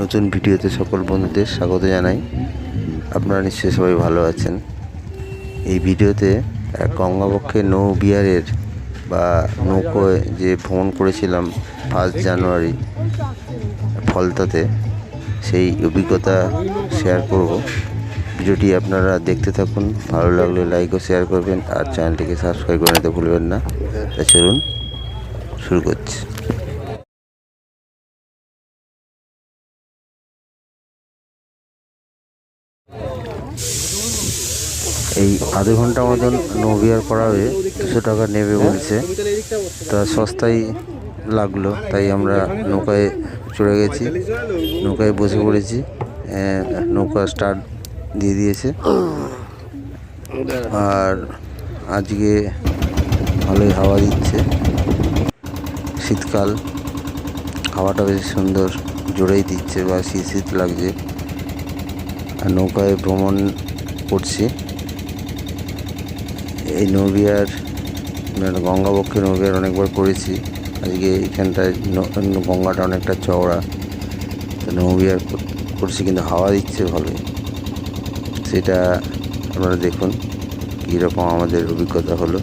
নতুন ভিডিওতে সকল বন্ধুদের স্বাগত জানাই। আপনারা নিশ্চয়ই সবাই ভালো আছেন। এই ভিডিওতে গঙ্গাবক্ষে নৌ বিহারের বা নৌকোয় যে ভ্রমণ করেছিলাম ফার্স্ট জানুয়ারি ফলতাতে, সেই অভিজ্ঞতা শেয়ার করব। ভিডিওটি আপনারা দেখতে থাকুন, ভালো লাগলে লাইক ও শেয়ার করবেন, আর চ্যানেলটিকে সাবস্ক্রাইব করে নিতে ভুলবেন না। তা চলুন, শুরু করছি। এই আধ ঘণ্টা মতন নৌবিহার করা হবে দুশো টাকা নেবে বলছে। তা সস্তায় লাগল, তাই আমরা নৌকায় চড়ে গেছি। নৌকায় বসে পড়েছি। নৌকা স্টার্ট দিয়ে দিয়েছে। আর আজকে ভালোই হাওয়া দিচ্ছে। শীতকাল, হাওয়াটা বেশ সুন্দর, জোরেই দিচ্ছে বা শীত শীত লাগছে। নৌকায় ভ্রমণ করছি। এই নৌবিহার মানে গঙ্গাবক্ষে নৌবিহার অনেকবার করেছি। আজকে এখানটায় গঙ্গাটা অনেকটা চওড়া। তো নৌবিহার কর- করছি কিন্তু হাওয়া দিচ্ছে ভালোই। সেটা আপনারা দেখুন, কীরকম আমাদের অভিজ্ঞতা হলো।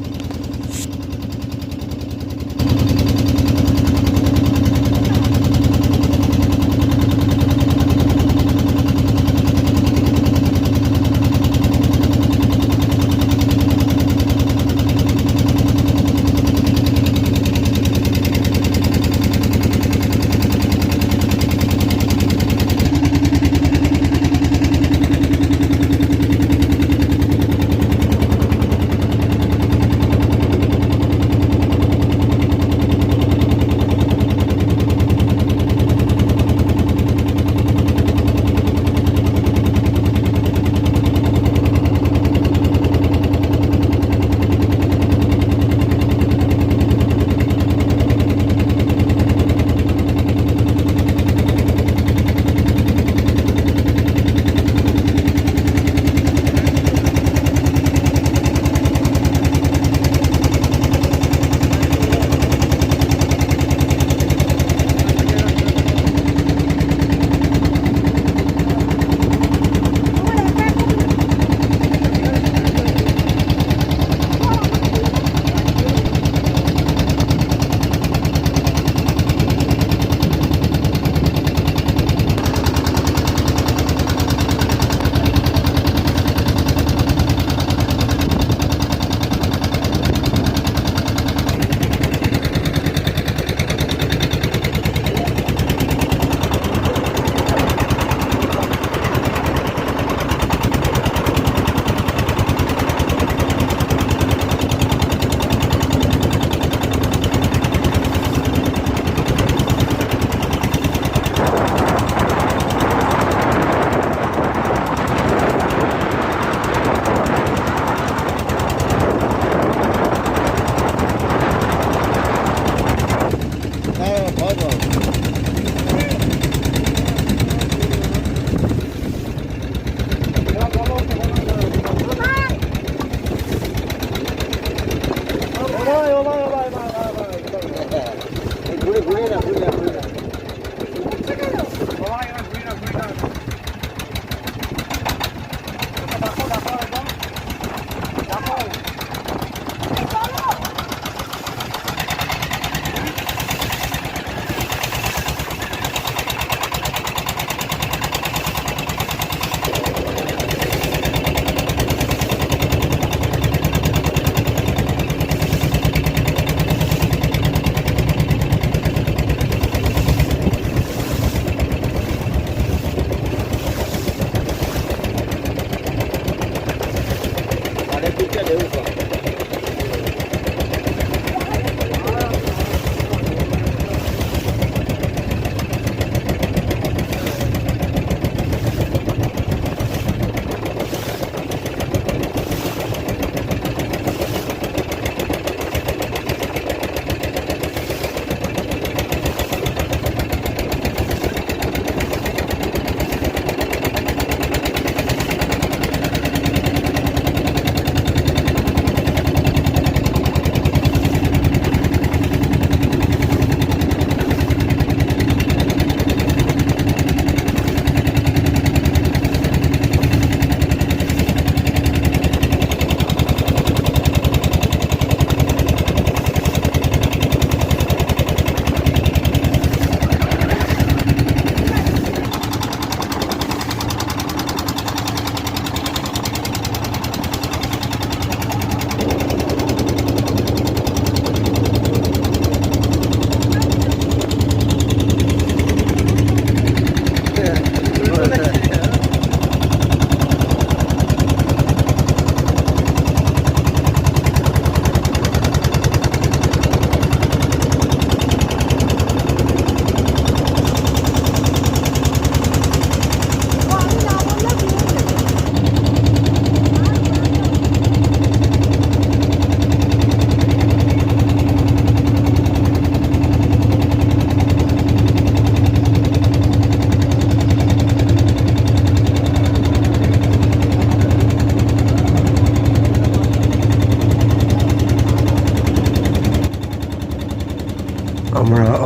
There we go.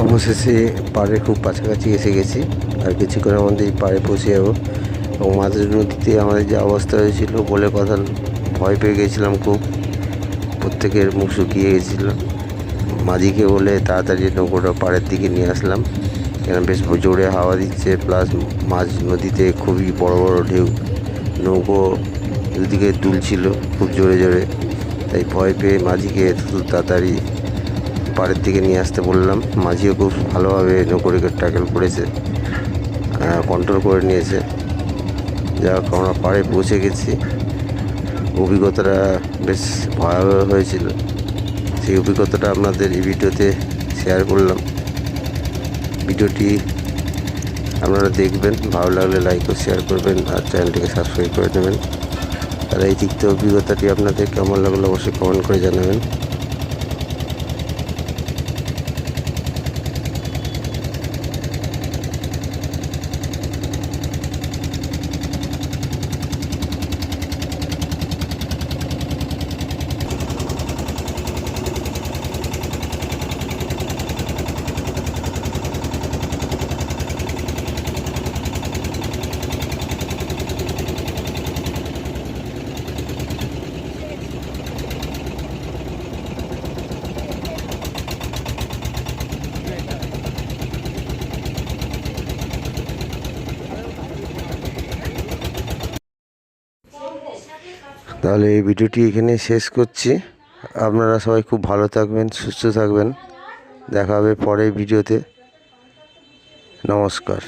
অবশেষে পাড়ের খুব কাছাকাছি এসে গেছি। আর কিছুক্ষণের মধ্যেই পাড়ে পৌঁছে যাব। এবং মাঝের নদীতে আমাদের যে অবস্থা হয়েছিল বলে কথা ভয় পেয়ে গেছিলাম খুব। প্রত্যেকের মুখ শুকিয়ে গেছিল। মাঝিকে বলে তাড়াতাড়ি নৌকোটা পাড়ের দিকে নিয়ে আসলাম। কেন বেশ জোরে হাওয়া দিচ্ছে, প্লাস মাঝ নদীতে খুবই বড় বড় ঢেউ। নৌকো দুদিকে দুলছিল খুব জোরে জোরে। তাই ভয় পেয়ে মাঝিকে তাড়াতাড়ি পাড়ের দিকে নিয়ে আসতে বললাম। মাঝিও খুব ভালোভাবে নৌকোটিকে ট্যাকেল করেছে কন্ট্রোল করে নিয়েছে। যা হোক, আমরা পাড়ে পৌঁছে গেছি। অভিজ্ঞতাটা বেশ ভয়াবহ হয়েছিল। সেই অভিজ্ঞতাটা আপনাদের এই ভিডিওতে শেয়ার করলাম। ভিডিওটি আপনারা দেখবেন, ভালো লাগলে লাইক ও শেয়ার করবেন আর চ্যানেলটিকে সাবস্ক্রাইব করে নেবেন। আর এই তিক্ত অভিজ্ঞতাটি আপনাদের কেমন লাগল অবশ্যই কমেন্ট করে জানাবেন। তাহলে এই ভিডিওটি এখানে শেষ করছি। আপনারা সবাই খুব ভালো থাকবেন, সুস্থ থাকবেন। দেখা হবে পরের ভিডিওতে। নমস্কার।